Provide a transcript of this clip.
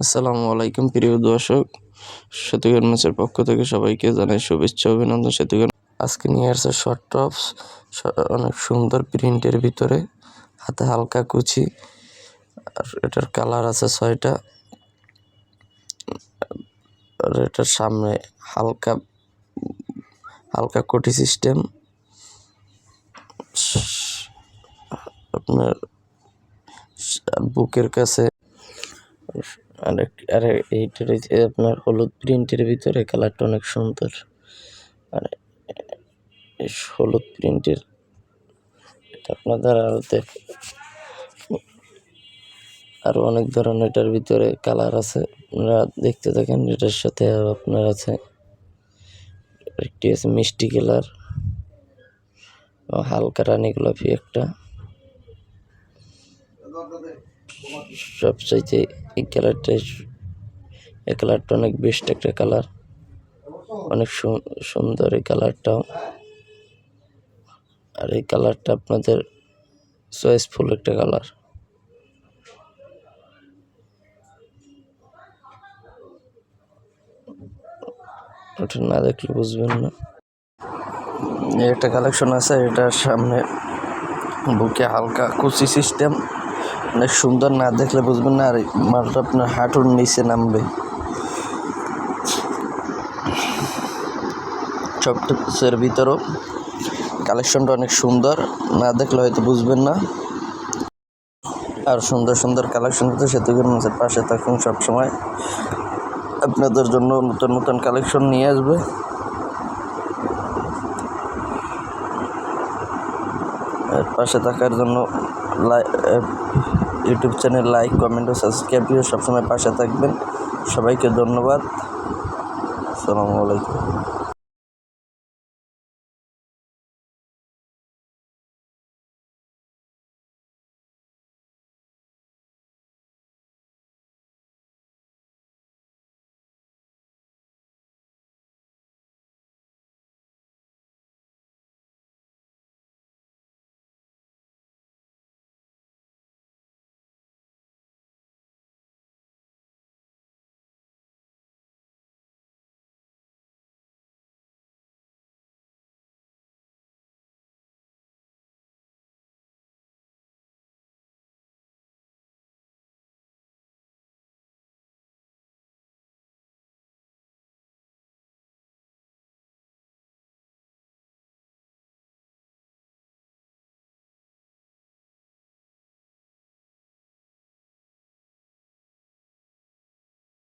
আসসালামু আলাইকুম, প্রিয় দর্শক। সেতুগান ম্যাচের পক্ষ থেকে সবাইকে জানাই শুভেচ্ছা অভিনন্দন। সেতুগান আজকে নিয়ে আসছে শর্ট টপস অনেক সুন্দর প্রিন্টের ভিতরে, হাতে হালকা কুচি, আর এটার কালার আছে ছয়টা। আর এটার সামনে হালকা হালকা কোটি সিস্টেম আপনার বুকের কাছে আর এইটা রয়েছে আপনার হলুদ প্রিন্টের ভিতরে, কালারটা অনেক সুন্দর। আর হলুদ প্রিন্টের, এটা আপনাদের আরও দেখ আরও অনেক ধরনের এটার ভিতরে কালার আছে। আপনারা দেখতে থাকেন, এটার সাথে আর আপনার আছে। একটি আছে মিষ্টি কালার, হালকা রানী গোলাপি একটা। সবচাইতে এই কালারটা এই কালারটা অনেক বেস্ট একটা কালার। অনেক সুন্দর এই কালারটাও। আর এই কালারটা আপনাদের চয়েসফুল একটা কালার। ওটা না দেখলে বুঝবেন না। একটা কালেকশন আছে, এটার সামনে বুকে হালকা কুচি সিস্টেম অনেক সুন্দর না দেখলে বুঝবেন না, আর মালটা আপনার হাঁটুর নিচে নামবে। সফটের ভিতরেও কালেকশনটা অনেক সুন্দর, না দেখলে হয়তো বুঝবেন না। আর সুন্দর সুন্দর কালেকশন হতে সেতুকের মাঝে পাশে থাকুন সবসময়। আপনাদের জন্য নতুন নতুন কালেকশন নিয়ে আসবে। পাশে থাকার জন্য ইউটিউব চ্যানেল লাইক কমেন্ট ও সাবস্ক্রাইব দিয়ে সবসময় পাশে থাকবেন। সবাইকে ধন্যবাদ। আসসালামু আলাইকুম।